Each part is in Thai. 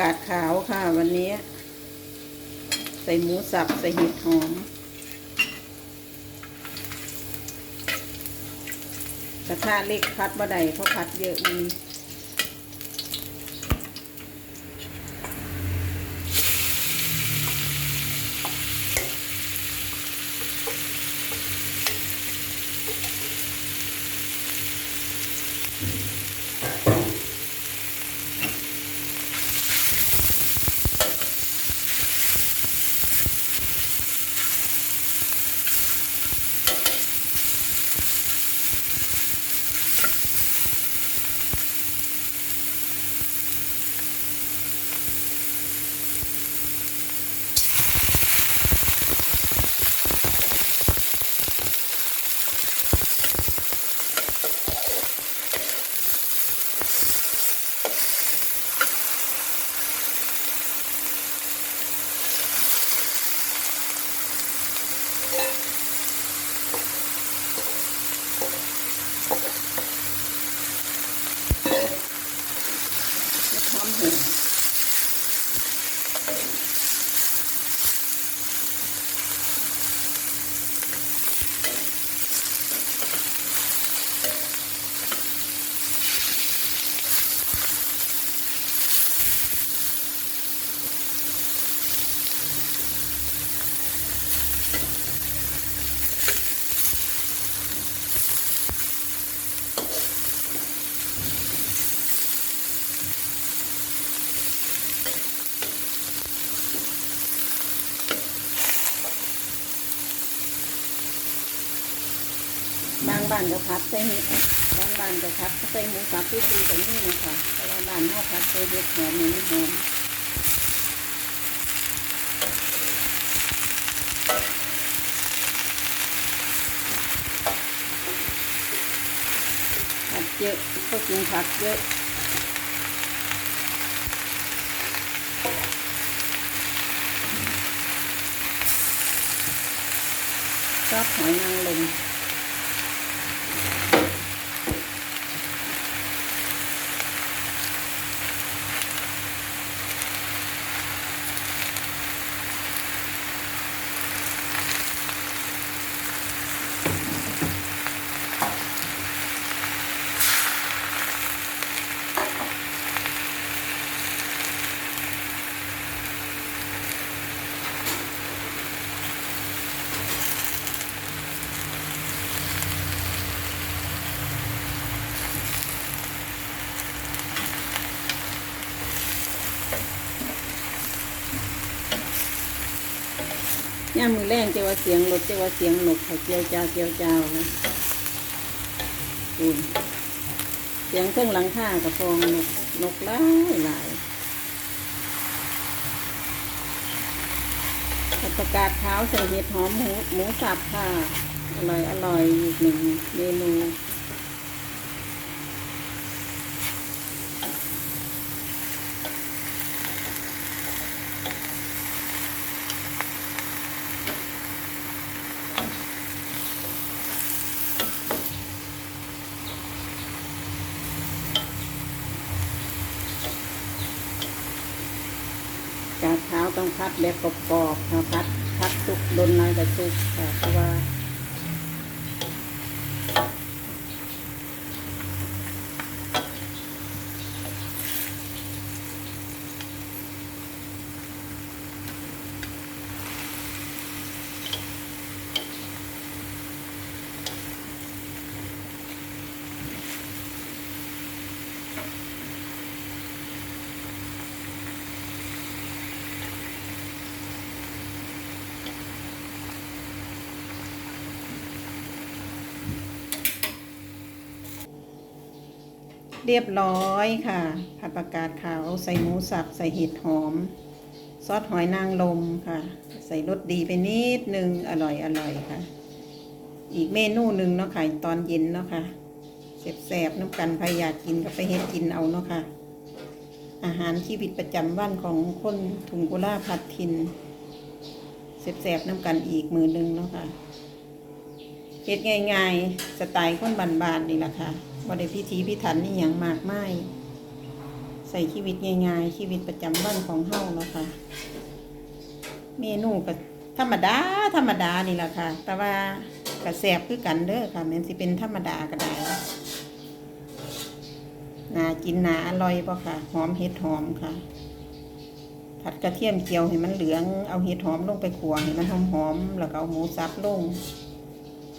กาศขาวค่ะวันนี้ ใส่หมูสับ ใส่เห็ดหอม กระทะเล็กพัดบ่ไดเพราะพัดเยอะมันท Mm-hmm. บางบ้านก็พัดใส่เห็ดบางบ้านก็พัดใส่หมูสับที่ดีกว่านี้นะคะเพราะว่าบ้านเฮาพัดใส่เห็ดหอมนี่มันหอมผัดเยอะก็กินผักเยอะชอบหอยนางรม ย่ามมือแรงเจะว่าเสียงรถจะว่าเสียงหนกเขาเจียวจ้าวเจียวจ้าวนะคุณเสียงเครื่องหลังคากับฟองนกนกหลายหลายประกาศเท้าใส่เห็ดหอมหมูหมูสับค่ะ อร่อยอร่อยอีกหนึ่งเมนู ต้องพัดแบบกรอบๆนะพัดพัดสุกโดนน้อยกับสุกแต่เพราะว่า เรียบร้อยค่ะ ผัดประกาศขาวใส่หมูสับ ใส่เห็ดหอม ซอสหอยนางรมค่ะ ใส่รสดีไปนิดนึง อร่อยอร่อยค่ะ อีกเมนูหนึ่งเนาะค่ะตอนเย็นเนาะค่ะแสบๆน้ำกันใครอยากกินก็ไปเฮ็ดกินเอาเนาะค่ะ อาหารชีวิตประจำวันของคนถุงกุล่าผัดทินแสบๆน้ำกันอีกมือหนึ่งเนาะค่ะ เฮ็ดง่ายๆ สไตล์คนบานๆนี่แหละค่ะบ่ได้พิธีพิถันนี่หยังมากมายใส่ชีวิตง่ายๆ ชีวิตประจำวันของเฮาเนาะค่ะ เมนูก็ธรรมดาธรรมดานี่แหละค่ะ แต่ว่าก็แซ่บคือกันเด้อค่ะแม้นสิเป็นธรรมดาก็ได้น่ากินน่าอร่อยป่ะค่ะ หอมเห็ดหอมค่ะ ผัดกระเทียมเจียวให้มันเหลือง เอาเห็ดหอมลงไปขัวให้มันหอมหอมๆแล้วก็เอาหมูสับลง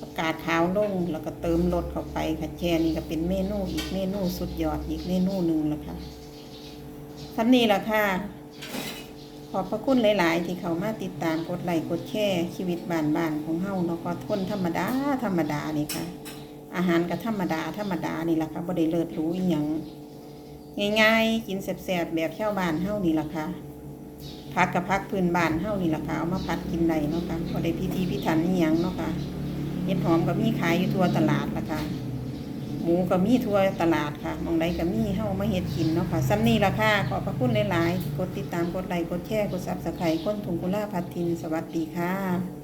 ผักกาดขาวลงแล้วก็เติมรสเข้าไปค่ะแช่นี่ก็เป็นเมนูอีกเมนูสุดยอดอีกเมนูหนึ่งแล้วค่ะทำนี้ละค่ะ ขอบพระคุณหลาย ๆ ที่เขามาติดตามกดไลค์กดแชร์ชีวิตบ้านๆของเฮาเนาะก็ทนธรรมดาธรรมดานี่ค่ะ อาหารก็ธรรมดาธรรมดานี่แหละค่ะบ่ได้เลิศหรู้อีหยังง่าย ๆ กินแซ่บๆแบบเช่าบ้านเฮานี่ละค่ะพักกับพักพื้นบ้านเฮานี่ละค่ะเอามาพัดกินได้เนาะค่ะบ่ได้พิธีพิถันอีหยังเนาะค่ะ เห็ดหอมก็มีขายอยู่ทั่วตลาดละค่ะ หมูก็มีทั่วตลาดค่ะมองไดก็มีเฮามาเห็ดกินเนาะค่ะซ้ำนี่ละค่ะ ขอบพระคุณหลายๆ กดติดตามกดไลค์กดแชร์กดซับสไครต์ก้นถุงกุลาพัดทิน สวัสดีค่ะ